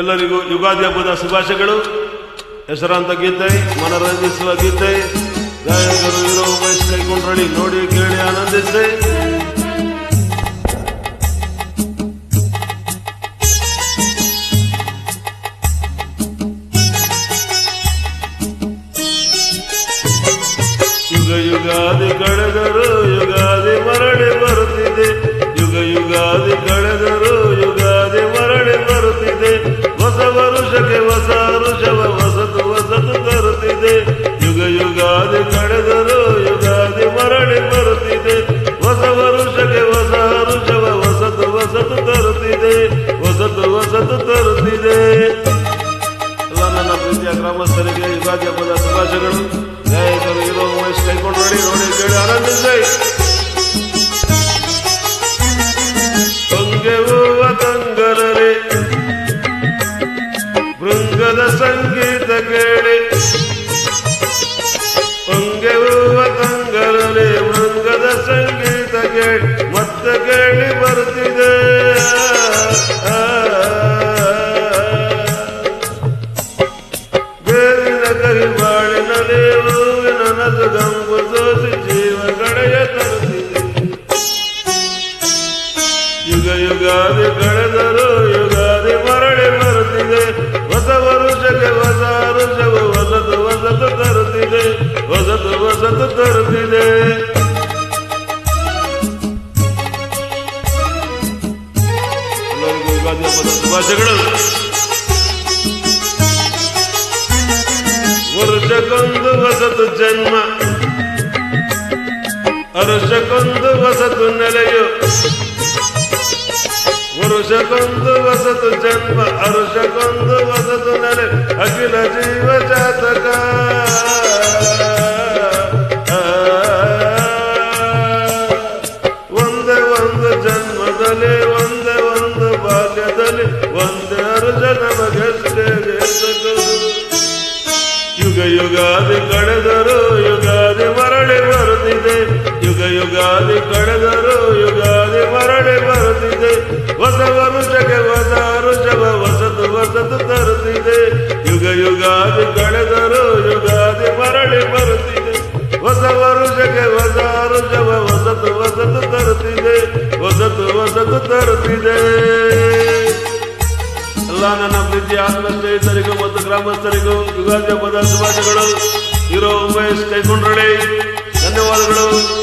ಎಲ್ಲರಿಗೂ ಯುಗಾದಿ ಹಬ್ಬದ ಶುಭಾಶಯಗಳು. ಹೆಸರಾಂತ ಗೀತೆ ಮನರಂಜಿಸುವ ಗೀತೆ, ಗಾಯಕರು ಇರೋ ವಯಸ್ಸು ನೋಡಿ ಕೇಳಿ ಆನಂದಿಸಿ. ಯುಗ ಯುಗಾದಿ ಕಳೆದರು ವರುಷಕ್ಕೆ ಹೊಸ ಋಷವ ಹೊಸತು ಹೊಸತು ತರುತ್ತಿದೆ. ಯುಗ ಯುಗಾದಿ ಕಳೆದರು ಯುಗಾದಿ ಮರಳಿ ಬರುತ್ತಿದೆ. ಹೊಸ ವರುಷಕ್ಕೆ ಹೊಸ ಋಷವ ಹೊಸತು ಹೊಸತು ತರುತ್ತಿದೆ. ಹೊಸತು ತರುತ್ತಿದೆ. ಎಲ್ಲ ನನ್ನ ಪ್ರೀತಿಯ ಗ್ರಾಮಸ್ಥರಿಗೆ ಯುಗಾದಿ ಹಬ್ಬದ ಶುಭಾಶಯಗಳು. ಗಾಯಕರು ಇರೋ ಕೈಕೊಂಡು ನೋಡಿ ನೋಡಿ, ಕೇಳಿ. ಕೇಳಿ ಮತ್ತೆ ಕೇಳಿ ಆ. ಬೇವಿನ ಜೀವ ಕಡೆಯ ಯುಗ ಯುಗಾದಿ ಕಳೆದರು ಯುಗಾದಿ ಮರಳಿ ಬರುತ್ತಿದೆ ಹೊಸ ವರುಷಕ್ಕೆ ಹೊಸ ಯುಗಾದಿ ವರ್ಷಕೊಂದು ವಸತು ವರುಷಕ್ಕೊಂದು ಜನ್ಮ. ಅರುಷಕ್ಕೊಂದು ಹೊಸತು ನೆಲೆಯು. ವರುಷಕ್ಕೊಂದು ವಸತು ಜನ್ಮ. ಅರುಷಕ್ಕೊಂದು ವಸತು ನೆಲೆ. ಅಖಿಲ ಜೀವ ಜಾತಕ. ಭಾಗ್ಯದಲ್ಲಿ ಒಂದೇ ಅರುಷ ನಮಗಷ್ಟೇ ವೇಸಗಳು ಯುಗ ಯುಗಾದಿ ಕಳೆದರು ಯುಗಾದಿ ಮರಳಿ ಬರುತ್ತಿದೆ. ಯುಗ ಯುಗಾದಿ ಕಳೆದರು ಯುಗಾದಿ ಮರಳಿ ಬರುತ್ತಿದೆ. ಹೊಸ ವರುಷಕ್ಕೆ ಹೊಸ ವರುಷವ ಹೊಸತು ಹೊಸತು ತರುತ್ತಿದೆ. ಯುಗ ಯುಗಾದಿ ಕಳೆದರು ಯುಗಾದಿ ಮರಳಿ ಬರುತ್ತಿದೆ. ಹೊಸ ವರುಷಕ್ಕೆ ಹೊಸ ವರುಷವ ಹೊಸತು ಹೊಸತು ತರುತ್ತಿದೆ. ಹೊಸತು ಹೊಸತು ತರುತ್ತಿದೆ. ಎಲ್ಲ ನನ್ನ ಪ್ರೀತಿ ಆತ್ಮ ಸ್ನೇಹಿತರಿಗೂ ಮತ್ತು ಗ್ರಾಮಸ್ಥರಿಗೂ ಯುಗಾದಿ ಹಬ್ಬದ ಶುಭಾಶಯಗಳು. ಇರೋ ಉಮೇಶ್ ಕೈಕೊಂಡ್ರಳಿ ಧನ್ಯವಾದಗಳು.